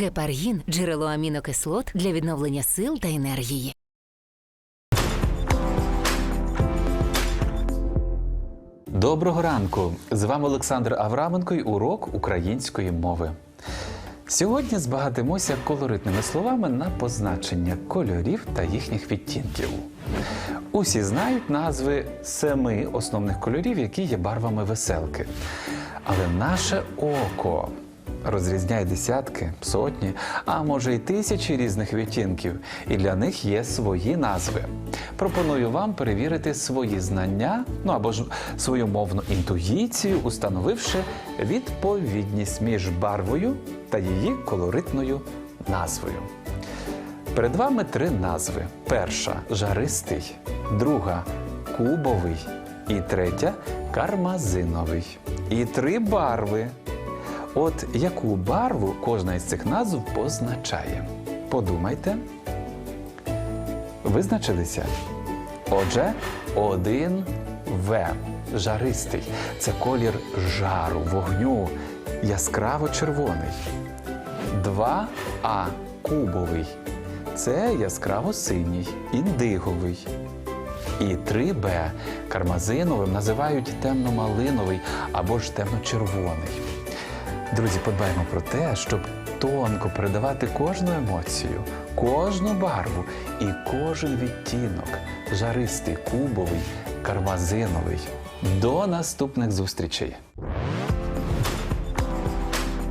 Гепаргін джерело амінокислот для відновлення сил та енергії. Доброго ранку! З вами Олександр Авраменко і урок української мови. Сьогодні збагатимося колоритними словами на позначення кольорів та їхніх відтінків. Усі знають назви семи основних кольорів, які є барвами веселки. Але наше око розрізняє десятки, сотні, а може й тисячі різних відтінків, і для них є свої назви. Пропоную вам перевірити свої знання, ну або ж свою мовну інтуїцію, установивши відповідність між барвою та її колоритною назвою. Перед вами три назви: перша жаристий, друга кубовий і третя кармазиновий. І три барви. От яку барву кожна із цих назв позначає? Подумайте. Визначилися? Отже, один В. Жаристий. Це колір жару, вогню, яскраво червоний. 2А кубовий. Це яскраво синій, індиговий. І 3Б кармазиновим називають темно-малиновий або ж темно-червоний. Друзі, подбаємо про те, щоб тонко передавати кожну емоцію, кожну барву і кожен відтінок жаристий, кубовий, кармазиновий. До наступних зустрічей!